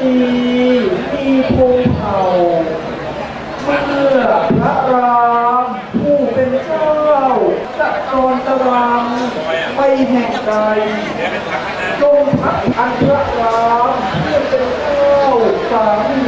ตีมีพงเผ่าเมื่อพระรามผู้เป็นเจ้าจะกรตรังไปแห่งใดจงพักอันพระรามเพื่อเป็นเจ้าสามี